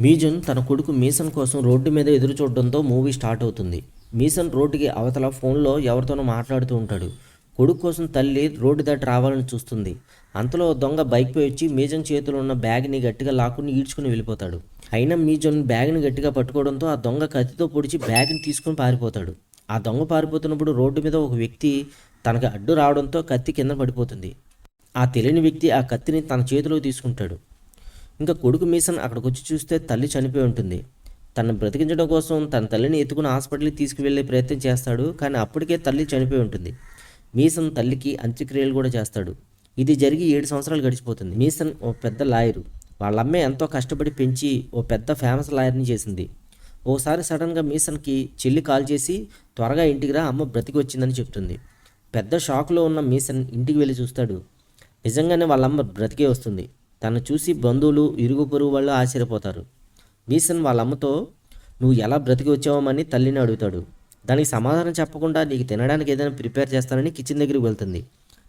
మీజన్ తన కొడుకు మీసన్ కోసం రోడ్డు మీద ఎదురు చూడడంతో మూవీ స్టార్ట్ అవుతుంది. మీసన్ రోడ్డుకి అవతల ఫోన్లో ఎవరితోనో మాట్లాడుతూ ఉంటాడు. కొడుకు కోసం తల్లి రోడ్డు దాటి రావాలని చూస్తుంది. అంతలో దొంగ బైక్పై వచ్చి మీజన్ చేతిలో ఉన్న బ్యాగ్ని గట్టిగా లాక్కుని ఈడ్చుకుని వెళ్ళిపోతాడు. అయినా మీజన్ బ్యాగ్ని గట్టిగా పట్టుకోవడంతో ఆ దొంగ కత్తితో పొడిచి బ్యాగ్ని తీసుకుని పారిపోతాడు. ఆ దొంగ పారిపోతున్నప్పుడు రోడ్డు మీద ఒక వ్యక్తి తనకు అడ్డు రావడంతో కత్తి కింద పడిపోతుంది. ఆ తెలియని వ్యక్తి ఆ కత్తిని తన చేతిలో తీసుకుంటాడు. ఇంకా కొడుకు మీసన్ అక్కడికి వచ్చి చూస్తే తల్లి చనిపోయి ఉంటుంది. తనను బ్రతికించడం కోసం తన తల్లిని ఎత్తుకుని హాస్పిటల్కి తీసుకువెళ్ళే ప్రయత్నం చేస్తాడు కానీ అప్పటికే తల్లి చనిపోయి ఉంటుంది. మీసన్ తల్లికి అంత్యక్రియలు కూడా చేస్తాడు. ఇది జరిగి ఏడు సంవత్సరాలు గడిచిపోతుంది. మీసన్ ఓ పెద్ద లాయరు. వాళ్ళ అమ్మే ఎంతో కష్టపడి పెంచి ఓ పెద్ద ఫేమస్ లాయర్ని చేసింది. ఓసారి సడన్గా మీసన్కి చెల్లి కాల్ చేసి త్వరగా ఇంటికి రా అమ్మ బ్రతికి వచ్చిందని చెప్తుంది. పెద్ద షాక్లో ఉన్న మీసన్ ఇంటికి వెళ్ళి చూస్తాడు. నిజంగానే వాళ్ళమ్మ బ్రతికే వస్తుంది. తను చూసి బంధువులు ఇరుగు పొరుగు వాళ్ళు ఆశ్చర్యపోతారు. మీసన్ వాళ్ళ అమ్మతో నువ్వు ఎలా బ్రతికి వచ్చావమని తల్లిని అడుగుతాడు. దానికి సమాధానం చెప్పకుండా నీకు తినడానికి ఏదైనా ప్రిపేర్ చేస్తానని కిచెన్ దగ్గరికి వెళ్తుంది.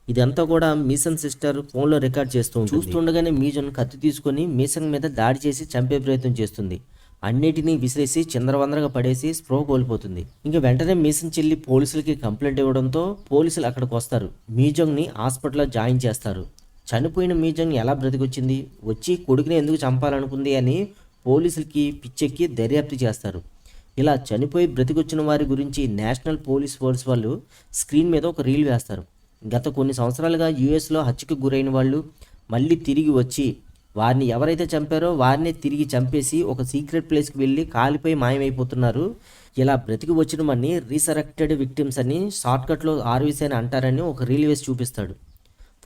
ఇదంతా కూడా మీసన్ సిస్టర్ ఫోన్లో రికార్డ్ చేస్తూ చూస్తుండగానే మీజన్ కత్తి తీసుకొని మీసన్ మీద దాడి చేసి చంపే ప్రయత్నం చేస్తుంది. అన్నిటినీ విసిరేసి చిందరవందరగా పడేసి స్ప్రో కోల్పోతుంది. ఇంకా వెంటనే మీసన్ చెల్లి పోలీసులకి కంప్లైంట్ ఇవ్వడంతో పోలీసులు అక్కడికి వస్తారు. మీజంగ్ని హాస్పిటల్లో జాయిన్ చేస్తారు. చనిపోయిన మ్యూజియం ఎలా బ్రతికొచ్చింది? వచ్చి కొడుకుని ఎందుకు చంపాలనుకుంది అని పోలీసులకి పిచ్చెక్కి దర్యాప్తు చేస్తారు. ఇలా చనిపోయి బ్రతికొచ్చిన వారి గురించి నేషనల్ పోలీస్ ఫోర్స్ వాళ్ళు స్క్రీన్ మీద ఒక రీల్ వేస్తారు. గత కొన్ని సంవత్సరాలుగా యూఎస్లో హత్యకు గురైన వాళ్ళు మళ్ళీ తిరిగి వచ్చి వారిని ఎవరైతే చంపారో వారిని తిరిగి చంపేసి ఒక సీక్రెట్ ప్లేస్కి వెళ్ళి కాలిపోయి మాయమైపోతున్నారు. ఇలా బ్రతికి వచ్చిన వాడిని రీసరెక్టెడ్ విక్టిమ్స్ అని షార్ట్కట్లో ఆర్వీసీ అని అంటారని ఒక రీల్ వేసి చూపిస్తాడు.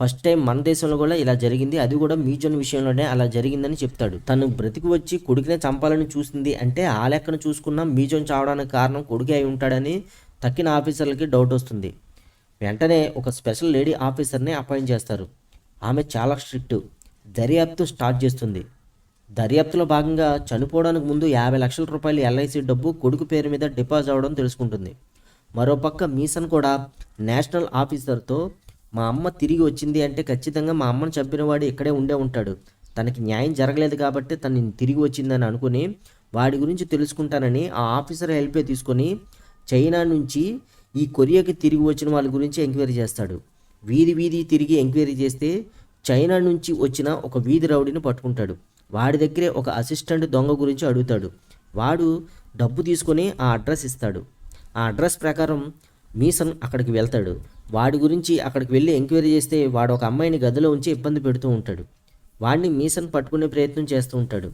ఫస్ట్ టైం మన దేశంలో కూడా ఇలా జరిగింది. అది కూడా మ్యూజియం విషయంలోనే అలా జరిగిందని చెప్తాడు. తను బ్రతికి వచ్చి కొడుకునే చంపాలని చూసింది అంటే ఆ లెక్కను చూసుకున్న మ్యూజియం చావడానికి కారణం కొడుకే అయి ఉంటాడని తక్కిన ఆఫీసర్లకి డౌట్ వస్తుంది. వెంటనే ఒక స్పెషల్ లేడీ ఆఫీసర్ని అపాయింట్ చేస్తారు. ఆమె చాలా స్ట్రిక్ట్. దర్యాప్తు స్టార్ట్ చేస్తుంది. దర్యాప్తులో భాగంగా చనిపోవడానికి ముందు యాభై లక్షల రూపాయలు ఎల్ఐసి డబ్బు కొడుకు పేరు మీద డిపాజిట్ అవ్వడం తెలుసుకుంటుంది. మరోపక్క మీసన్ కూడా నేషనల్ ఆఫీసర్తో మా అమ్మ తిరిగి వచ్చింది అంటే ఖచ్చితంగా మా అమ్మను చంపినవాడు ఇక్కడే ఉండే ఉంటాడు. తనకి న్యాయం జరగలేదు కాబట్టి తను తిరిగి వచ్చిందని అనుకుని వాడి గురించి తెలుసుకుంటానని ఆ ఆఫీసర్ హెల్పే తీసుకొని చైనా నుంచి ఈ కొరియాకి తిరిగి వచ్చిన వాళ్ళ గురించి ఎంక్వైరీ చేస్తాడు. వీధి వీధి తిరిగి ఎంక్వైరీ చేస్తే చైనా నుంచి వచ్చిన ఒక వీధి రౌడీని పట్టుకుంటాడు. వాడి దగ్గరే ఒక అసిస్టెంట్ దొంగ గురించి అడుగుతాడు. వాడు డబ్బు తీసుకొని ఆ అడ్రస్ ఇస్తాడు. ఆ అడ్రస్ ప్రకారం మీసన్ అక్కడికి వెళ్తాడు. వాడి గురించి అక్కడికి వెళ్ళి ఎంక్వైరీ చేస్తే వాడు ఒక అమ్మాయిని గదిలో ఉంచి ఇబ్బంది పెడుతూ ఉంటాడు. వాడిని మీసన్ పట్టుకునే ప్రయత్నం చేస్తూ ఉంటాడు.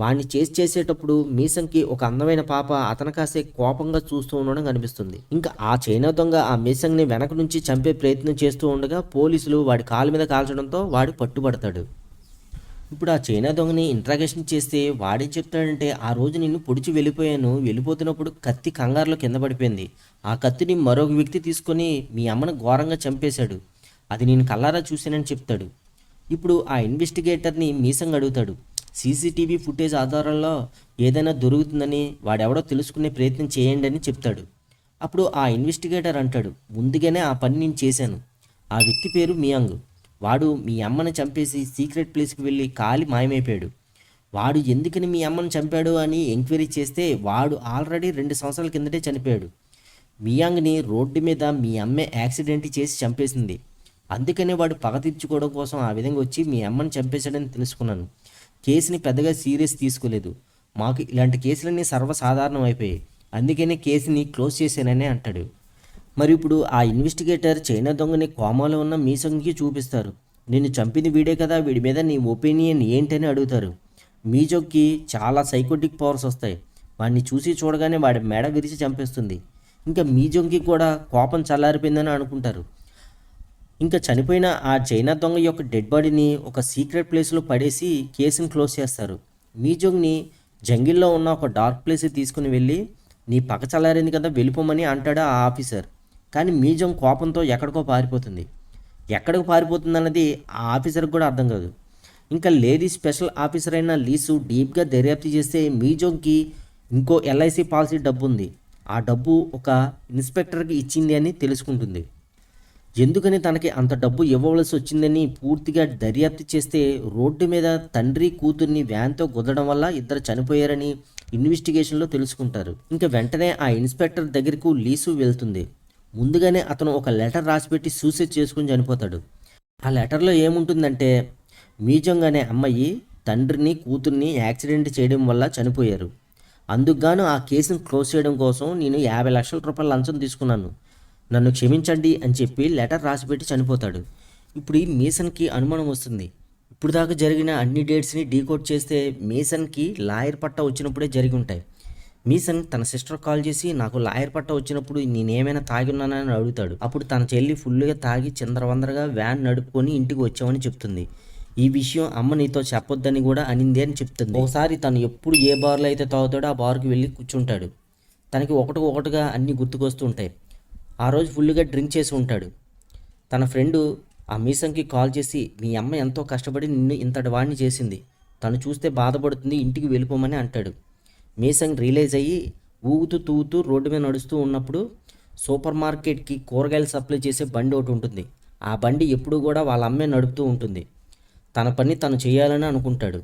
వాడిని చేసి చేసేటప్పుడు మీసన్కి ఒక అందమైన పాప అతను కాసే కోపంగా చూస్తూ ఉండడం కనిపిస్తుంది. ఇంకా ఆ చైనా దొంగ ఆ మీసంగ్ని వెనక నుంచి చంపే ప్రయత్నం చేస్తూ ఉండగా పోలీసులు వాడి కాలు మీద కాల్చడంతో వాడు పట్టుబడతాడు. ఇప్పుడు ఆ చైనా దొంగని ఇంట్రాగేషన్ చేస్తే వాడేం చెప్తాడంటే ఆ రోజు నిన్ను పొడిచి వెళ్ళిపోయాను. వెళ్ళిపోతున్నప్పుడు కత్తి కంగారులో కింద పడిపోయింది. ఆ కత్తిని మరొక వ్యక్తి తీసుకొని మీ అమ్మను ఘోరంగా చంపేశాడు. అది నేను కల్లారా చూశానని చెప్తాడు. ఇప్పుడు ఆ ఇన్వెస్టిగేటర్ని మీసంగా అడుగుతాడు. సీసీటీవీ ఫుటేజ్ ఆధారంలో ఏదైనా దొరుకుతుందని వాడెవడో తెలుసుకునే ప్రయత్నం చేయండి అని చెప్తాడు. అప్పుడు ఆ ఇన్వెస్టిగేటర్ అంటాడు ముందుగానే ఆ పని నేను చేశాను. ఆ వ్యక్తి పేరు మియాంగ్. వాడు మీ అమ్మని చంపేసి సీక్రెట్ ప్లేస్కి వెళ్ళి కాలి మాయమైపోయాడు. వాడు ఎందుకని మీ అమ్మని చంపాడు అని ఎంక్వైరీ చేస్తే వాడు ఆల్రెడీ రెండు సంవత్సరాల కిందటే చనిపోయాడు. మియాంగ్ని రోడ్డు మీద మీ అమ్మే యాక్సిడెంట్ చేసి చంపేసింది. అందుకనే వాడు పగ తీర్చుకోవడం కోసం ఆ విధంగా వచ్చి మీ అమ్మని చంపేశాడని తెలుసుకున్నాను. కేసుని పెద్దగా సీరియస్ తీసుకోలేదు. మాకు ఇలాంటి కేసులన్నీ సర్వసాధారణం అయిపోయాయి అందుకనే కేసుని క్లోజ్ చేశానని అంటాడు. మరి ఇప్పుడు ఆ ఇన్వెస్టిగేటర్ చైనా దొంగని కోమాలో ఉన్న మీసంగి చూపిస్తారు. నిన్ను చంపింది వీడే కదా వీడి మీద నీ ఒపీనియన్ ఏంటని అడుగుతారు. మీజోకి చాలా సైకోటిక్ పవర్స్ వస్తాయి. వాడిని చూసి చూడగానే వాడి మెడ విరిచి చంపేస్తుంది. ఇంకా మీజోంకి కూడా కోపం చల్లారిపోయిందని అనుకుంటారు. ఇంకా చనిపోయిన ఆ చైనా దొంగ యొక్క డెడ్ బాడీని ఒక సీక్రెట్ ప్లేస్లో పడేసి కేసుని క్లోజ్ చేస్తారు. మీజోంగ్ని జంగిల్లో ఉన్న ఒక డార్క్ ప్లేస్కి తీసుకుని వెళ్ళి నీ పక్క చల్లారింది కదా వెళ్ళిపోమని అంటాడు ఆ ఆఫీసర్. కానీ మీజం కోపంతో ఎక్కడికో పారిపోతుంది. ఎక్కడికి పారిపోతుంది అన్నది ఆ ఆఫీసర్కి కూడా అర్థం కాదు. ఇంకా లేడీ స్పెషల్ ఆఫీసర్ అయిన లీసు డీప్గా దర్యాప్తు చేస్తే మీజోంకి ఇంకో ఎల్ఐసి పాలసీ డబ్బు ఉంది ఆ డబ్బు ఒక ఇన్స్పెక్టర్కి ఇచ్చింది అని తెలుసుకుంటుంది. ఎందుకని తనకి అంత డబ్బు ఇవ్వవలసి వచ్చిందని పూర్తిగా దర్యాప్తు చేస్తే రోడ్డు మీద తండ్రి కూతుర్ని వ్యాన్తో గుద్దడం వల్ల ఇద్దరు చనిపోయారని ఇన్వెస్టిగేషన్లో తెలుసుకుంటారు. ఇంకా వెంటనే ఆ ఇన్స్పెక్టర్ దగ్గరకు లీసు వెళ్తుంది. ముందుగానే అతను ఒక లెటర్ రాసిపెట్టి సూసైడ్ చేసుకుని చనిపోతాడు. ఆ లెటర్లో ఏముంటుందంటే మీజంగానే అమ్మాయి తండ్రిని కూతుర్ని యాక్సిడెంట్ చేయడం వల్ల చనిపోయారు. అందుకుగాను ఆ కేసును క్లోజ్ చేయడం కోసం నేను యాభై లక్షల రూపాయల లంచం తీసుకున్నాను. నన్ను క్షమించండి అని చెప్పి లెటర్ రాసిపెట్టి చనిపోతాడు. ఇప్పుడు ఈ మీసన్కి అనుమానం వస్తుంది. ఇప్పుడు దాకా జరిగిన అన్ని డేట్స్ని డీకోడ్ చేస్తే మీసన్కి లాయర్ పట్ట వచ్చినప్పుడే జరిగి ఉంటాయి. మీసన్ తన సిస్టర్ కాల్ చేసి నాకు లాయర్ పట్ట వచ్చినప్పుడు నేనేమైనా తాగి ఉన్నానని అడుగుతాడు. అప్పుడు తన చెల్లి ఫుల్గా తాగి చిందరవందరగా వ్యాన్ నడుపుకొని ఇంటికి వచ్చామని చెప్తుంది. ఈ విషయం అమ్మ నీతో చెప్పొద్దని కూడా అనింది అని చెప్తుంది. ఒకసారి తను ఎప్పుడు ఏ బార్లో అయితే తాగుతాడో ఆ బార్కి వెళ్ళి కూర్చుంటాడు. తనకి ఒకటి ఒకటిగా అన్నీ గుర్తుకొస్తూ ఉంటాయి. ఆ రోజు ఫుల్గా డ్రింక్ చేసి ఉంటాడు. తన ఫ్రెండు ఆ మీసంకి కాల్ చేసి మీ అమ్మ ఎంతో కష్టపడి నిన్ను ఇంతటి వాడిని చేసింది. తను చూస్తే బాధపడుతుంది ఇంటికి వెళ్ళిపోమని అంటాడు. మీసంగ్ రిలీజ్ అయ్యి ఊగుతూ తూగుతూ రోడ్డు మీద నడుస్తూ ఉన్నప్పుడు సూపర్ మార్కెట్కి కూరగాయలు సప్లై చేసే బండి ఒకటి ఉంటుంది. ఆ బండి ఎప్పుడూ కూడా వాళ్ళ అమ్మే నడుపుతూ ఉంటుంది. తన పని తను చేయాలని అనుకుంటాడు.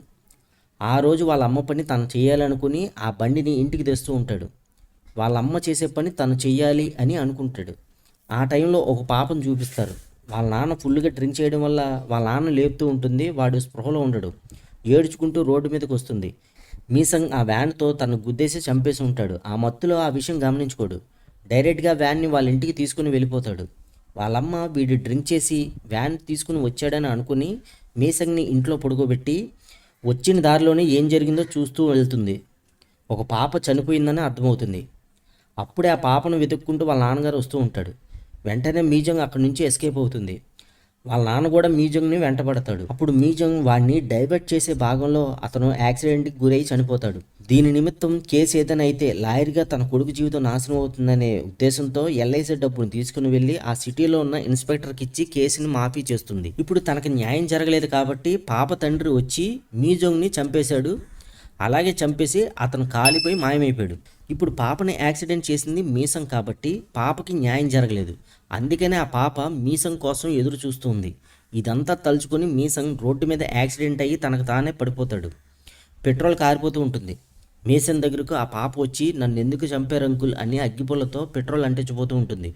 ఆ రోజు వాళ్ళ అమ్మ పని తను చేయాలనుకుని ఆ బండిని ఇంటికి తెస్తూ ఉంటాడు. వాళ్ళ అమ్మ చేసే పని తను చేయాలి అని అనుకుంటాడు. ఆ టైంలో ఒక పాపను చూపిస్తారు. వాళ్ళ నాన్న ఫుల్గా డ్రింక్ చేయడం వల్ల వాళ్ళ నాన్న లేపుతూ ఉంటుంది. వాడు స్పృహలో ఉండడు. ఏడ్చుకుంటూ రోడ్డు మీదకి వస్తుంది. మీసంగ్ ఆ వ్యాన్తో తను గుద్దేసి చంపేసి ఉంటాడు. ఆ మత్తులో ఆ విషయం గమనించుకోడు. డైరెక్ట్గా వ్యాన్ని వాళ్ళ ఇంటికి తీసుకుని వెళ్ళిపోతాడు. వాళ్ళమ్మ వీడు డ్రింక్ చేసి వ్యాన్ తీసుకుని వచ్చాడని అనుకుని మీసంగ్ని ఇంట్లో పడుకోబెట్టి వచ్చిన దారిలోనే ఏం జరిగిందో చూస్తూ వెళ్తుంది. ఒక పాప చనిపోయిందని అర్థమవుతుంది. అప్పుడే ఆ పాపను వెతుక్కుంటూ వాళ్ళ నాన్నగారు వస్తూ ఉంటాడు. వెంటనే మీజంగ్ అక్కడి నుంచి ఎస్కేప్ అవుతుంది. వాళ్ళ నాన్న కూడా మీజంగ్ని వెంటబడతాడు. అప్పుడు మీజంగ్ వాడిని డైవర్ట్ చేసే భాగంలో అతను యాక్సిడెంట్కి గురై చనిపోతాడు. దీని నిమిత్తం కేసు ఏదైనా అయితే లాయర్గా తన కొడుకు జీవితం నాశనం అవుతుందనే ఉద్దేశంతో ఎల్ఐసి డబ్బును తీసుకుని వెళ్ళి ఆ సిటీలో ఉన్న ఇన్స్పెక్టర్కి ఇచ్చి కేసుని మాఫీ చేస్తుంది. ఇప్పుడు తనకి న్యాయం జరగలేదు కాబట్టి పాప తండ్రి వచ్చి మీజోంగ్ని చంపేశాడు. అలాగే చంపేసి అతను కాలిపోయి మాయమైపోయాడు. ఇప్పుడు పాపని యాక్సిడెంట్ చేసింది మీసం కాబట్టి పాపకి న్యాయం జరగలేదు. అందుకనే ఆ పాప మీసం కోసం ఎదురు చూస్తుంది. ఇదంతా తలుచుకొని మీసం రోడ్డు మీద యాక్సిడెంట్ అయ్యి తనకు తానే పడిపోతాడు. పెట్రోల్ కారిపోతూ ఉంటుంది. మీసం దగ్గరకు ఆ పాప వచ్చి నన్ను ఎందుకు చంపారు అంకుల్? అని అగ్గిపుల్లతో పెట్రోల్ అంటించిపోతూ ఉంటుంది.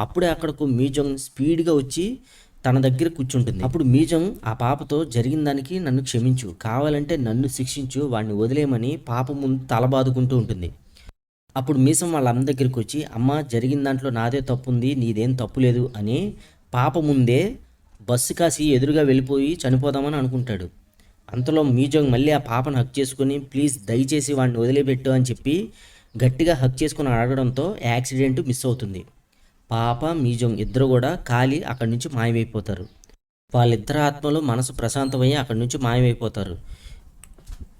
అప్పుడే అక్కడకు మ్యూజియం స్పీడ్గా వచ్చి తన దగ్గర కూర్చుంటుంది. అప్పుడు మీజం ఆ పాపతో జరిగిన దానికి నన్ను క్షమించు. కావాలంటే నన్ను శిక్షించు. వాడిని వదిలేయమని పాప ముందు తలబాదుకుంటూ ఉంటుంది. అప్పుడు మీసం వాళ్ళ దగ్గరికి వచ్చి అమ్మ జరిగిన దాంట్లో నాదే తప్పు ఉంది నీదేం తప్పు లేదు అని పాప ముందే బస్సు కాసి ఎదురుగా వెళ్ళిపోయి చనిపోదామని అనుకుంటాడు. అంతలో మీజోంగ్ మళ్ళీ ఆ పాపను హక్ చేసుకుని ప్లీజ్ దయచేసి వాడిని వదిలిపెట్టు అని చెప్పి గట్టిగా హక్ చేసుకుని అడగడంతో యాక్సిడెంట్ మిస్ అవుతుంది. పాప మీజోంగ్ ఇద్దరు కూడా కాలి అక్కడి నుంచి మాయమైపోతారు. వాళ్ళిద్దరు ఆత్మలు మనసు ప్రశాంతమయ్యి అక్కడి నుంచి మాయమైపోతారు.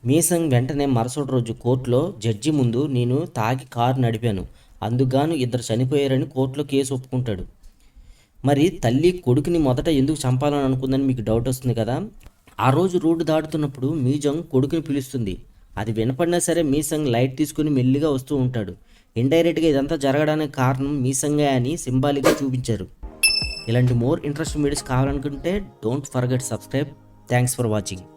మీసంగ్ వెంటనే మరుసటి రోజు కోర్టులో జడ్జి ముందు నేను తాగి కారు నడిపాను. అందుకుగాను ఇద్దరు చనిపోయారని కోర్టులో కేసు ఒప్పుకుంటాడు. మరి తల్లి కొడుకుని మొదట ఎందుకు చంపాలని అనుకుందని మీకు డౌట్ వస్తుంది కదా? ఆ రోజు రోడ్డు దాటుతున్నప్పుడు మీజంగ్ కొడుకుని పిలుస్తుంది. అది వినపడినా సరే మీసంగ్ లైట్ తీసుకుని మెల్లిగా వస్తూ ఉంటాడు. ఇండైరెక్ట్గా ఇదంతా జరగడానికి కారణం మీసంగే అని సింబాలిక్గా చూపించారు. ఇలాంటి మోర్ ఇంట్రెస్టింగ్ వీడియోస్ కావాలనుకుంటే don't forget subscribe thanks for watching